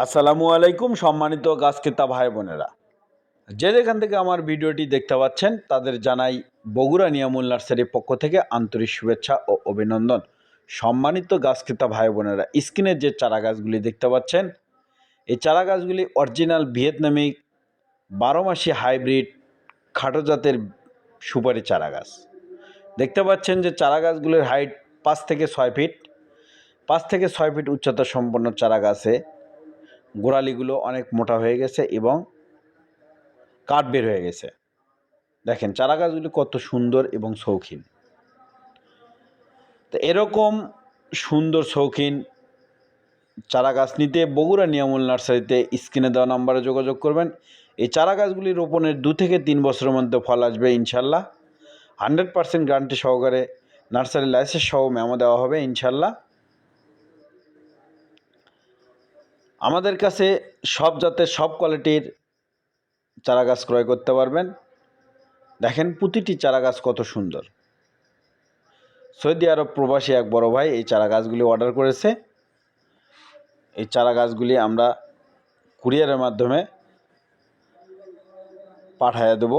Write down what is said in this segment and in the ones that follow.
আসসালামু আলাইকুম, সম্মানিত গাছ ক্রেতা ভাই বোনেরা। যে যেখান থেকে আমার ভিডিওটি দেখতে পাচ্ছেন, তাদের জানাই বগুড়া নিয়ামুল নার্সারির পক্ষ থেকে আন্তরিক শুভেচ্ছা ও অভিনন্দন। সম্মানিত গাছ ক্রেতা ভাই বোনেরা স্ক্রিনের যে চারা গাছগুলি দেখতে পাচ্ছেন, এই চারা গাছগুলি অরিজিনাল ভিয়েতনামিক বারো মাসি হাইব্রিড খাটো জাতের সুপারি চারা গাছ দেখতে পাচ্ছেন যে চারা গাছগুলির হাইট পাঁচ থেকে ছয় ফিট। পাঁচ থেকে ছয় ফিট উচ্চতা সম্পন্ন চারা গাছে গোড়ালিগুলো অনেক মোটা হয়ে গেছে এবং কাঠ বের হয়ে গেছে। দেখেন চারা গাছগুলি কত সুন্দর এবং শৌখিন। তো এরকম সুন্দর, শৌখিন চারা গাছ নিতে বগুড়া নিয়ামুল নার্সারিতে স্ক্রিনে দেওয়া নম্বরে যোগাযোগ করবেন। এই চারা গাছগুলি রোপণের দু থেকে তিন বছরের মধ্যে ফল আসবে ইনশাল্লাহ। হান্ড্রেড পার্সেন্ট গ্যারান্টি সহকারে নার্সারি লাইসেন্স সহ মেমো দেওয়া হবে ইনশাল্লাহ। আমাদের কাছে সব জাতের সব কোয়ালিটির চারা গাছ ক্রয় করতে পারবেন। দেখেন প্রতিটি চারা গাছ কত সুন্দর। সৌদি আরব প্রবাসী এক বড় ভাই এই চারা গাছগুলি অর্ডার করেছে। এই চারা গাছগুলি আমরা কুরিয়ারের মাধ্যমে পাঠাইয়া দেব।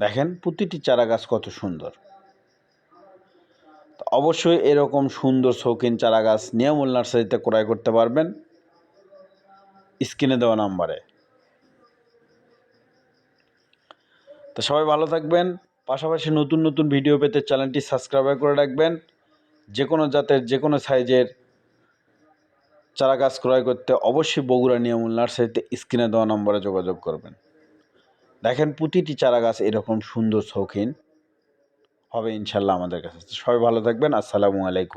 দেখেন প্রতিটি চারা গাছ কত সুন্দর। অবশ্যই এরকম সুন্দর শৌখিন চারা গাছ নিয়মুল নার্সারিতে ক্রয় করতে পারবেন। স্ক্রিনে দেওয়া নাম্বারে। তো সবাই ভালো থাকবেন। পাশাপাশি নতুন নতুন ভিডিও পেতে চ্যানেলটি সাবস্ক্রাইব করে রাখবেন। যে কোনো জাতের যে কোনো সাইজের চারা গাছ ক্রয় করতে অবশ্যই বগুড়া নিয়মুল নার্সারিতে স্ক্রিনে দেওয়া নম্বরে যোগাযোগ করবেন। দেখেন প্রতিটি চারা গাছ এরকম সুন্দর, শৌখিন। হবে ইনশাল্লাহ আমাদের কাছে। সবাই ভালো থাকবেন। আসসালামু আলাইকুম।